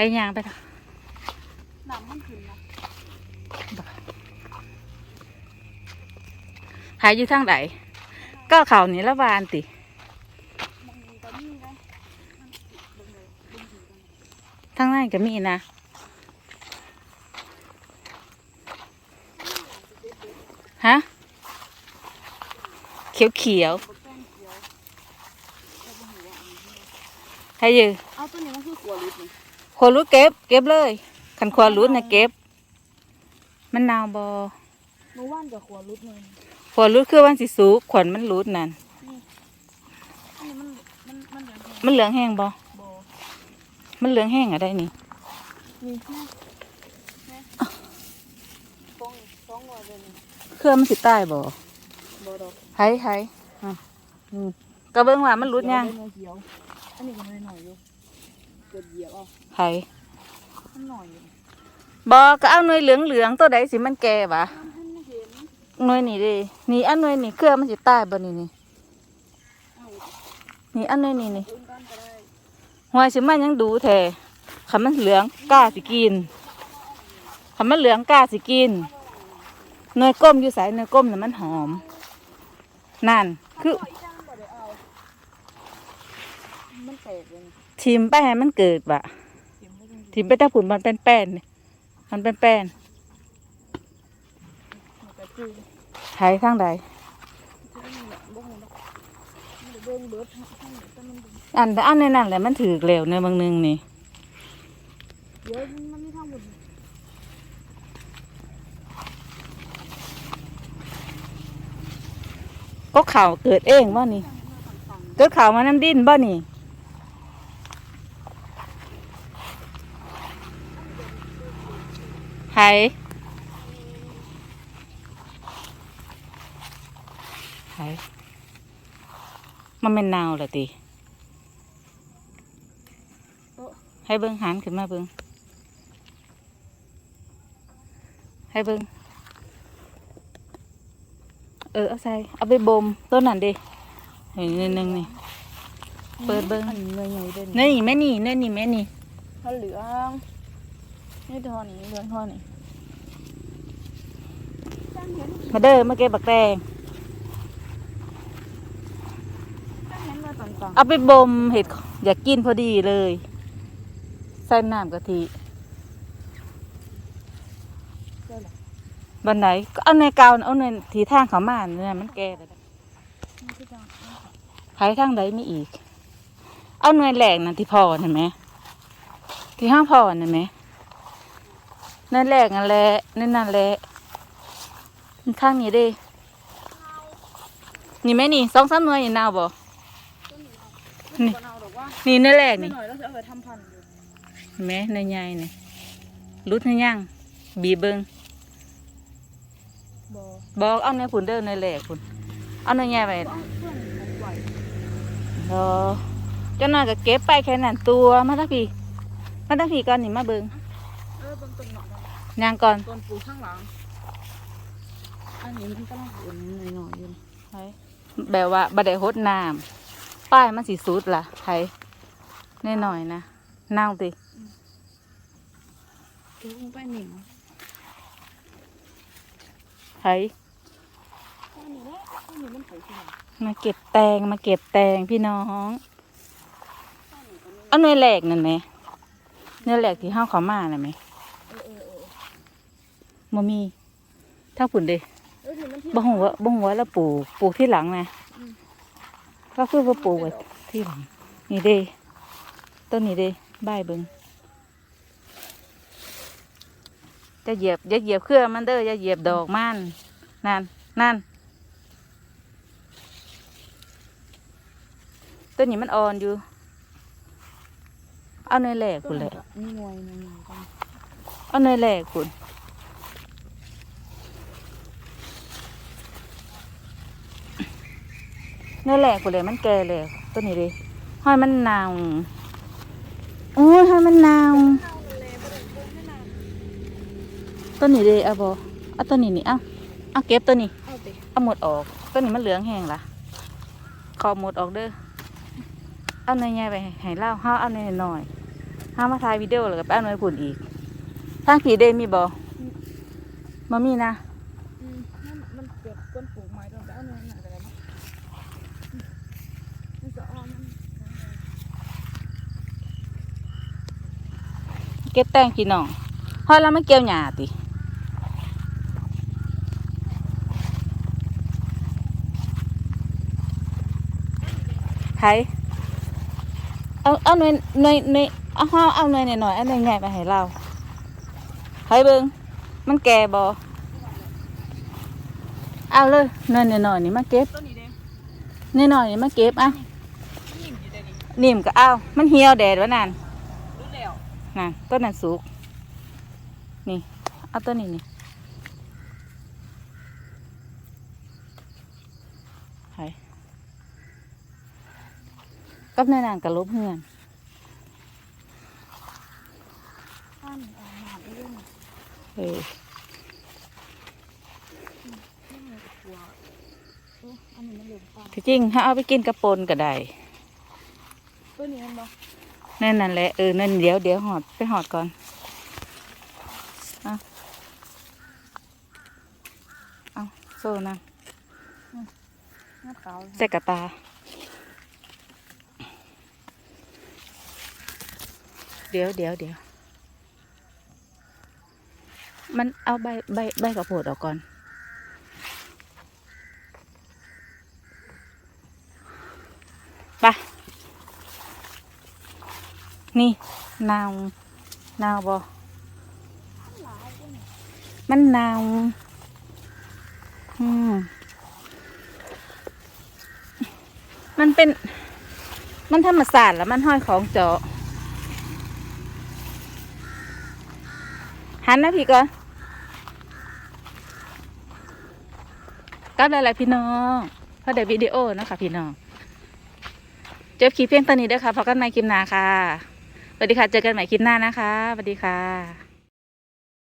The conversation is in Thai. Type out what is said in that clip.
ให้ยางไปเถอะน้ำมันขึ้นนะหายอยู่ทางไหนก็เขานี่ละวานติทางนั้นก็มีนะฮะเขียวเขียวให้ยืเอาตัวนี้มันคือขัวลิดนี่ ขวรุดเก็บ เก็บเลยคันขวรุดนะเก็บ มันนาวบอเมื่อวานกับขัวลิดนึงขวรุดคือวันสิสูขวัญมันรุดนั่นอันนี้มันมันมันเหลืองแห้งมันเหลืองแห้งบอบ่มันเหลืองแห้งอะไรนี่นี่แม่แม่ฟองฟองว่าเลยนี่เครื่องมันสิใต้บอบ่ดอกไห้ไห้อะอืมกระเบื้องว่ามันรุดยังเขีวเขียวอันนี้ก็น้อยหน่อยอยู่ เกิดเหยียบเอาไห้มันหน่อยอยู่บอก็เอาหน่วยเหลืองเหลืองๆตัวใดสิมันแก่บะมันไม่เห็นหน่วยนี่ดินี่อันหน่วยนี่เครื่องมันสิใต้บ่นี่นี่เอานี่อันหน่วยนี่นี่อื่นกันก็ได้หัวสิมันยังดูแท้คันมันเหลืองกล้าสิกินคันมันเหลืองกล้าสิกินหน่วยก้มอยู่ไสหน่วยก้มน่ะมันหอม นั่นคือเอาอีกอย่างบ่ได้เอามันแตกเลยนี่ ทิมไปให้มันเกิดบะทิมไปถ้าผุนมันเป็นแป้นนี่มันเป็นแป้นไถทางใดจืดนี่แหละบ่ฮู้ดอกมันจะเบิ่งเบิดทั้งทั้งแต่มันอันแต่อันในนั่นแหละมันถือเหลวในบางหนึงนี่ก็ข่าวเกิดเองบ่นี่ เกิดข่าวมาน้ำดิ้นบ่นี่ ไถไถมันเป็นนาวเหรอติให้เบิ้งหันขึ้นมาเบิ้งให้เบิ้งเออเอาใส่เอาไปบ่ มต้นนั่นดิเห็นนิดนึงนี่ๆเปิดเบิ่งอันนี้ใหญ่ๆเด้เนื้อนี่แม่นี่เนื้อนี่แม่นี่มันเหลืองนี่ทอนนี้เหลืองทอนนี้จังเห็นมาเด้อมาเก็บบักแตงจังเห็นว่าต่างเอาไปบ่มเห็ดอยากกินพอดีเลย ใส่น้ำกะทิๆได้ล่ะบันไหนก็เอาในเกาวน่ะเอาในทีทางเขามาเนี่ยมันแก่แล้วมันคือจังไผทางใดมีอีก เอาหน่วยแหลกนั่นที่พ่อเห็นไหมที่ห้างพ่อเห็นไหมนั่นแหลกนั่นแหละนั่นนั่นแหละ ข้างนี้เดินี่แม่นี่สองสามหน่วยนี่นาวบ่นี่นี่บ่เอาดอกว่านี่เนื้อแหลกไม่นี่หน่อยแล้วจะเอาไปทำพันธุ์อยู่เห็นไหมเนื้อใหญ่นี่รุดให้ย่างบีบเบิงบ่บอกเอาเนื้อผุนเด้อเนื้อแหลกผุนเอาเนื้อใหญ่ไปเอาเพื่อนของไหวรอเจ้าหน่อยก็เก็บไปแค่นั้นตัวมาทั้งพี่มาทั้งพี่ก่อนนี่มาเบิงเออเบิ่งต้นหน่อยได้ย่างก่อนต้นปลูกข้างหลัง อันนี้มันกำลังอุ่นหน่อยๆอยู่นี่ไผแบบว่าบัดได้หดน้ำป้ายมันสีสุดล่ะไผแน่หน่อยๆนะเน่าติเก็บลงไปหนิงไผอันนี้แหละอันนี้มันไผสิล่ะมาเก็บแตงมาเก็บแตงพี่น้องเอาเนื้อแหลกนั่นไหมเนื้อแหลกที่ห้าเขามาน่ะไหมเออเออเออบ่มีถ้าผุนเด้เออนี่มันที่ บ่หัวาบ่หัวาแล้วปลูกปลูกที่หลังนะอืมก็คือว่าปลูกไว้ที่หลังนี่เด้ต้นนี้เด้บายเบิงจะเหยียบอย่าเหยียบเครือมันเด้ออย่าเหยียบดอกมันนั่นนั่นต้นนี้มันอ่อนอยู่ เอาเนยแหลกคุณแหละนี่หน่วยหน่วยหน่วยกันเอาเนยแหลกคุณ นยแหลกคุณเลยมันแก่เลยต้นนี้ดิห้อยมันหนาวโอ้ยห้อยมันหนาวต้นนี้ดิเอาบอเอาต้นนี้นี่เอาเอาเก็บตัวนี้เอาไปเอาหมดออกต้นนี้มันเหลืองแห้งละขอหมดออกเด้อเอาเนยใหญ่ไปให้เล่าห้าเอาเนยหน่อยห้ามาถ่ายวิดีโอแล้วก็ไปเอาหน่วยผุ่นอีกทางผีเดมีบ่มามีนะ อืมมันมันเกิดก้นปลูกไม้ตรงแต่เอาเนื้อหนักอะไรมั้งอืมมันจะอ้อมมัน เก็บแตงพี่น้องฮอดแล้วมันเกี่ยวหญ้าติไผเอาเอาหน่วยหน่วยหน่วยเอาเฮาเอาหน่วยหน่อยๆเอาหน่วยใหญ่มาให้เราไผเบิ่งมันแก่บ่เอาเลยหน่วยหน่อยๆนี่มาเก็บต้นนี้เด้หน่อยหน่อยๆนี่มาเก็บอะมันนิ่มอยู่เด้นี่นิ่มก็เอามันเหี่ยวแดดวะนั่นรู้แล้ว นั่นต้นนั้นสุก นี่ เอาต้นนี้นี่ไห้กับในนานกับลบเฮือนข้านเอาหนาไปเรื่องเออไม่เหมือนกลัวเอออันนี้มันเหลืองฟ้าที่จริงถ้าเอาไปกินกระปนก็ได้ต้นนี้มันบอก นั่นนั่นแหละเออนั่นเดี๋ยวเดี๋ยวหอดไปหอดก่อนเอาเอาโซ่นะเลยใส่กระตา เดี๋ยวเดี๋ยวเดี๋ยวมันเอาใบใบใบกระโพดออกก่อน นี่นาว นาวบอมันนาวอืมมันเป็น มันธรรมศาสตร์แล้วมันห้อยของเจาะหันนะพี่ก่อนกลับได้แล้วพี่น้องเพราะเดี๋ยววิดีโอนะคะพี่น้องเจอคลิปเพียงตอนนี้เด้อค่ะพบกันใหม่คลิปหน้าค่ะ สวัสดีค่ะ เจอกันใหม่คลิปหน้านะคะสวัสดีค่ะ